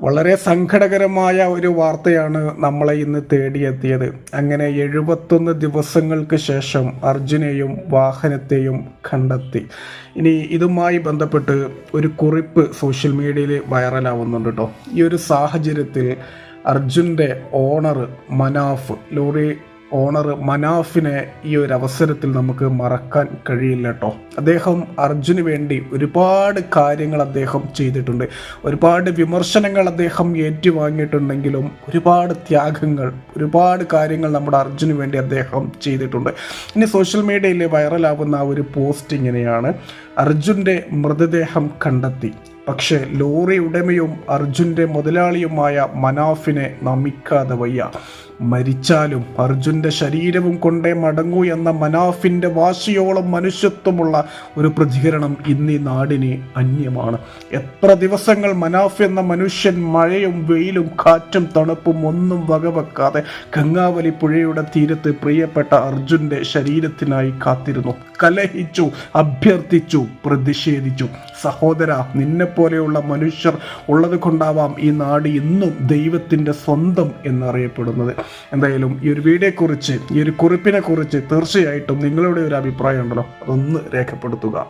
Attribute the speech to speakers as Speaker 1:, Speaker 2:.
Speaker 1: വളരെ സങ്കടകരമായ ഒരു വാർത്തയാണ് നമ്മളെ ഇന്ന് തേടിയെത്തിയത്. അങ്ങനെ എഴുപത്തൊന്ന് ദിവസങ്ങൾക്ക് ശേഷം അർജുനെയും വാഹനത്തെയും കണ്ടെത്തി. ഇനി ഇതുമായി ബന്ധപ്പെട്ട് ഒരു കുറിപ്പ് സോഷ്യൽ മീഡിയയിൽ വൈറലാവുന്നുണ്ട് കേട്ടോ ഈ ഒരു സാഹചര്യത്തിൽ അർജുന്റെ ഓണർ മനാഫ് ലോറി ഓണർ മനാഫിനെ ഈ ഒരു അവസരത്തിൽ നമുക്ക് മറക്കാൻ കഴിയില്ല കേട്ടോ അദ്ദേഹം അർജുന് വേണ്ടി ഒരുപാട് കാര്യങ്ങൾ അദ്ദേഹം ചെയ്തിട്ടുണ്ട്. ഒരുപാട് വിമർശനങ്ങൾ അദ്ദേഹം ഏറ്റുവാങ്ങിയിട്ടുണ്ടെങ്കിലും ഒരുപാട് ത്യാഗങ്ങൾ ഒരുപാട് കാര്യങ്ങൾ നമ്മുടെ അർജുന് വേണ്ടി അദ്ദേഹം ചെയ്തിട്ടുണ്ട്. ഇനി സോഷ്യൽ മീഡിയയിൽ വൈറലാവുന്ന ആ ഒരു പോസ്റ്റ് ഇങ്ങനെയാണ്. അർജുന്റെ മൃതദേഹം കണ്ടെത്തി. പക്ഷേ ലോറി ഉടമയും അർജുന്റെ മുതലാളിയുമായ മനാഫിനെ നമിക്കാതെ വയ്യ. മരിച്ചാലും അർജുന്റെ ശരീരവും കൊണ്ടേ മടങ്ങൂ എന്ന മനാഫിന്റെ വാശിയോളം മനുഷ്യത്വമുള്ള ഒരു പ്രതികരണം ഇന്ന് ഈ നാടിന് അന്യമാണ്. എത്ര ദിവസങ്ങൾ മനാഫ് എന്ന മനുഷ്യൻ മഴയും വെയിലും കാറ്റും തണുപ്പും ഒന്നും വകവെക്കാതെ ഗംഗാവലി പുഴയുടെ തീരത്ത് പ്രിയപ്പെട്ട അർജുന്റെ ശരീരത്തിനായി കാത്തിരുന്നു. കലഹിച്ചു അഭ്യർത്ഥിച്ചു പ്രതിഷേധിച്ചു. സഹോദര നിന്നെപ്പോലെയുള്ള മനുഷ്യർ ഉള്ളത് കൊണ്ടാവാം ഈ നാട് ഇന്നും ദൈവത്തിന്റെ സ്വന്തം എന്നറിയപ്പെടുന്നത്. എന്തായാലും ഈ ഒരു വീഡിയോയെക്കുറിച്ച് ഈ ഒരു കുറിപ്പിനെക്കുറിച്ച് തീർച്ചയായിട്ടും നിങ്ങളുടെ ഒരു അഭിപ്രായം ഉണ്ടല്ലോ. അതൊന്ന് രേഖപ്പെടുത്തുക.